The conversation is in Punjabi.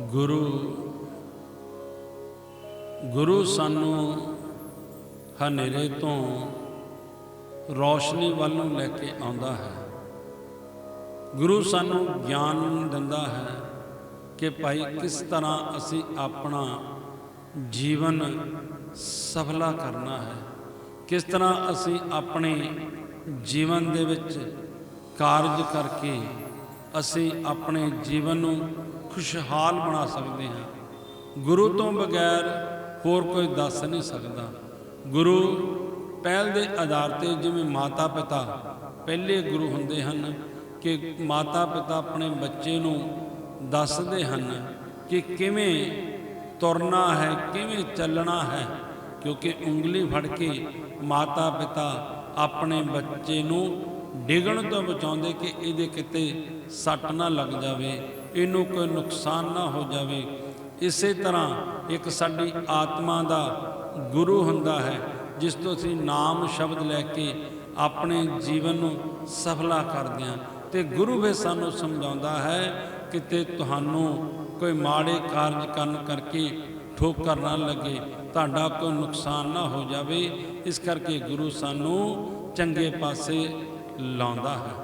ਗੁਰੂ ਗੁਰੂ ਸਾਨੂੰ ਹਨੇਰੇ ਤੋਂ ਰੌਸ਼ਨੀ ਵੱਲ ਨੂੰ ਲੈ ਕੇ ਆਉਂਦਾ ਹੈ। ਗੁਰੂ ਸਾਨੂੰ ਗਿਆਨ ਦਿੰਦਾ ਹੈ ਕਿ ਭਾਈ ਕਿਸ ਤਰ੍ਹਾਂ ਅਸੀਂ ਆਪਣਾ ਜੀਵਨ ਸਫਲਾ ਕਰਨਾ ਹੈ। ਕਿਸ ਤਰ੍ਹਾਂ ਅਸੀਂ ਆਪਣੇ ਜੀਵਨ ਦੇ ਵਿੱਚ ਕਾਰਜ ਕਰਕੇ ਅਸੀਂ ਆਪਣੇ ਜੀਵਨ ਨੂੰ ਖੁਸ਼ਹਾਲ ਬਣਾ ਸਕਦੇ ਹਾਂ। ਗੁਰੂ ਤੋਂ ਬਗੈਰ ਹੋਰ ਕੋਈ ਦੱਸ ਨਹੀਂ ਸਕਦਾ। ਗੁਰੂ ਪਹਿਲ ਦੇ ਆਧਾਰ ਤੇ ਜਿਵੇਂ ਮਾਤਾ ਪਿਤਾ ਪਹਿਲੇ ਗੁਰੂ ਹੁੰਦੇ ਹਨ ਕਿ ਮਾਤਾ ਪਿਤਾ ਆਪਣੇ ਬੱਚੇ ਨੂੰ ਦੱਸਦੇ ਹਨ ਕਿ ਕਿਵੇਂ ਤੁਰਨਾ ਹੈ, ਕਿਵੇਂ ਚੱਲਣਾ ਹੈ, ਕਿਉਂਕਿ ਉਂਗਲੀ ਫੜ ਕੇ ਮਾਤਾ ਪਿਤਾ ਆਪਣੇ ਬੱਚੇ ਨੂੰ ਡਿੱਗਣ ਤੋਂ ਬਚਾਉਂਦੇ ਕਿ ਇਹਦੇ ਕਿਤੇ ਸੱਟ ਨਾ ਲੱਗ ਜਾਵੇ। ਇਹਨੂੰ ਕੋਈ ਨੁਕਸਾਨ ਨਾ ਹੋ ਜਾਵੇ। ਇਸੇ ਤਰ੍ਹਾਂ ਇੱਕ ਸਾਡੀ ਆਤਮਾ ਦਾ ਗੁਰੂ ਹੁੰਦਾ ਹੈ, ਜਿਸ ਤੋਂ ਅਸੀਂ ਨਾਮ ਸ਼ਬਦ ਲੈ ਕੇ ਆਪਣੇ ਜੀਵਨ ਨੂੰ ਸਫਲਾ ਕਰਦੇ ਹਾਂ। ਤੇ ਗੁਰੂ ਵੀ ਸਾਨੂੰ ਸਮਝਾਉਂਦਾ ਹੈ ਕਿਤੇ ਤੁਹਾਨੂੰ ਕੋਈ ਮਾੜੇ ਕਾਰਜ ਕਰਨ ਕਰਕੇ ਠੋਕਰ ਨਾ ਲੱਗੇ, ਤੁਹਾਡਾ ਕੋਈ ਨੁਕਸਾਨ ਨਾ ਹੋ ਜਾਵੇ। ਇਸ ਕਰਕੇ ਗੁਰੂ ਸਾਨੂੰ ਚੰਗੇ ਪਾਸੇ ਲਾਉਂਦਾ ਹੈ।